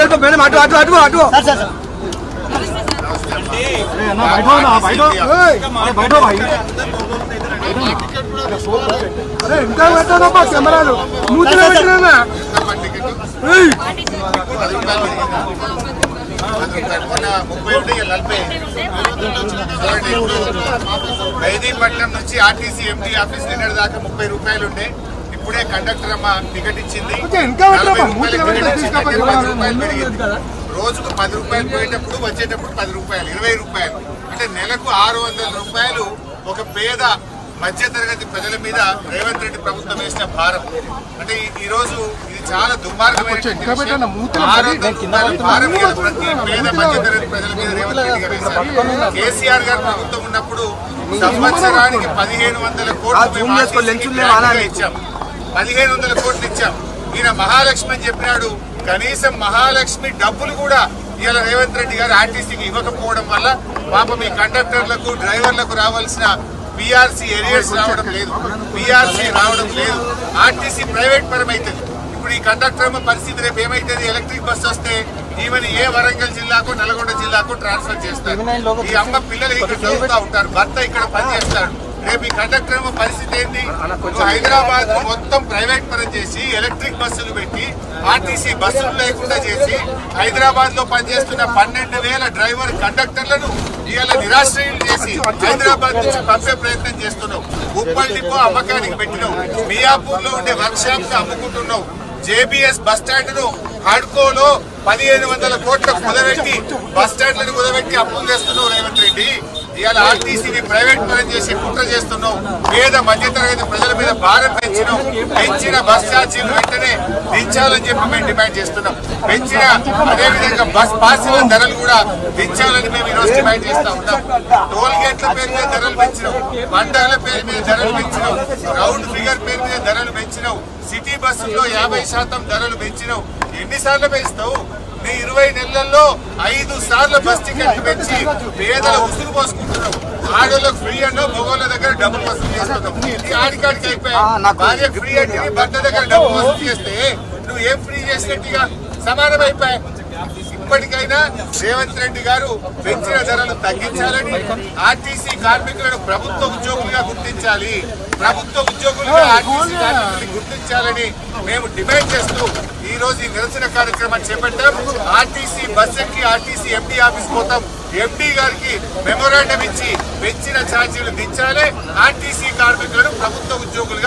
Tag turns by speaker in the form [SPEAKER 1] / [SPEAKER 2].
[SPEAKER 1] అటు మేడం అటు అటు అటు అటు. అరే ఇంకా పెట్టానమ్మా కెమెరాలు మూతిలో పెట్టినా
[SPEAKER 2] నుంచి ఆర్టీసీ ఎంటీ ఆఫీస్ నిన్నటి దాకా ముప్పై రూపాయలు ఉండే ఇప్పుడే కండక్టర్ అమ్మ టికెట్ ఇచ్చింది. రోజుకు పది రూపాయలు పోయేటప్పుడు వచ్చేటప్పుడు పది రూపాయలు ఇరవై రూపాయలు. అంటే నెలకు ఆరు వందల రూపాయలు ఒక పేద మధ్య తరగతి ప్రజల మీద రేవంత్ రెడ్డి ప్రభుత్వం వేసిన భారం. అంటే ఈ- రోజు ఇది చాలా దుర్మార్గమైన ప్రతి పేద మధ్య తరగతి ప్రజల మీద రేవంత్ రెడ్డి గారు వేశారు. కేసీఆర్ గారు ప్రభుత్వం ఉన్నప్పుడు సంవత్సరానికి పదిహేను వందల కోట్లు
[SPEAKER 1] జూమ్
[SPEAKER 2] పదిహేను వందల కోట్లు ఇచ్చాం. ఈయన మహాలక్ష్మి అని చెప్పినాడు. కనీసం మహాలక్ష్మి డబ్బులు కూడా ఇవాళ రేవంత్ రెడ్డి గారు ఆర్టీసీకి ఇవ్వకపోవడం వల్ల పాపం ఈ కండక్టర్లకు డ్రైవర్లకు రావాల్సిన పిఆర్సీ ఎరియర్స్ రావడం లేదు. పిఆర్సీ రావడం లేదు. ఆర్టీసీ ప్రైవేట్ పరం అవుతుంది ఇప్పుడు ఈ కండక్టర్ పరిస్థితి రేపు ఏమైతుంది? ఎలక్ట్రిక్ బస్ వస్తే ఈమెను ఏ వరంగల్ జిల్లాకు నల్గొండ జిల్లాకు ట్రాన్స్ఫర్ చేస్తారు. ఈ అమ్మ పిల్లలు ఇక్కడ చదువుతూ ఉంటారు భర్త ఇక్కడ పని ఈ కండక్టర్ పరిస్థితి ఏంటి? హైదరాబాద్ మొత్తం ప్రైవేట్ పరం చేసి ఎలక్ట్రిక్ బస్సులు పెట్టి ఆర్టీసీ బస్సులు లేకుండా చేసి హైదరాబాద్లో పనిచేస్తున్న పన్నెండు వేల డ్రైవర్ కండక్టర్లను ఇవాళ నిరాశ్రయులు చేసి హైదరాబాద్ నుంచి పంపే ప్రయత్నం చేస్తున్నావు. ఉప్పల్ డిపో అమ్మకానికి పెట్టినావు. మియాపూర్లో ఉండే వర్క్ షాప్ అమ్ముకుంటున్నావు. జేబీఎస్ బస్ స్టాండ్ను హడ్కోలో పదిహేను వందల కోట్ల కుదబెట్టి బస్ స్టాండ్లను కుదబెట్టి అప్పులు చేస్తున్నావు రేవంత్ రెడ్డి. ఇవాళ ఆర్టీసీని ప్రైవేట్ చేసి కుట్ర చేస్తున్నావు. పేద మధ్యతరగతి ప్రజల మీద భారం పెంచినావు. పెంచిన బస్ ఛార్జీలు వెంటనే దించాలని చెప్పి మేము డిమాండ్ చేస్తున్నాం. పెంచిన అదేవిధంగా బస్ పాసుల ధరలు కూడా దించాలని మేము ఈరోజు డిమాండ్ చేస్తా ఉన్నాం. టోల్ గేట్ల పేరు మీద ధరలు పెంచినావు మండల పేరు మీద ధరలు పెంచినావు రౌండ్ ఫిగర్ పేరు మీద ధరలు పెంచినావు సిటీ బస్సుల్లో యాభై శాతం ధరలు పెంచినావు ఎన్నిసార్లు పెంచుతావు నీ ఇరవై నెలల్లో ఐదు సార్లు బస్ టికెట్లు పెంచి పేదల ఉసురు పోసుకుంటున్నావు. ఆడోళ్ళకు ఫ్రీ అన్నో మగోళ్ళ దగ్గర డబ్బులు వసూలు చేస్తున్నావు. ఆడికాడికి అయిపోయా భార్య ఫ్రీ అంటే భర్త దగ్గర డబ్బులు వసూలు చేస్తే నువ్వు ఏం ఫ్రీ చేసినట్టుగా సమానం అయిపోయా ఇప్పటికైనా రేవంత్ రెడ్డి గారు పెంచిన ధరలు తగ్గించాలని ఆర్టీసీ కార్మికులను ప్రభుత్వ ఉద్యోగులుగా గుర్తించాలి. ప్రభుత్వ ఉద్యోగులుగా ఆర్టీసీ కార్మికులను గుర్తించాలని మేము డిమాండ్ చేస్తూ ఈ రోజు ఈ నిరసన కార్యక్రమాన్ని చేపట్టాం. ఆర్టీసీ బస్ ఎక్కి ఆర్టీసీ ఎండీ ఆఫీస్ పోతాం. ఎండీ గారికి మెమోరాండం ఇచ్చి పెంచిన ఛార్జీలు దించాలి. ఆర్టీసీ కార్మికులను ప్రభుత్వ ఉద్యోగులుగా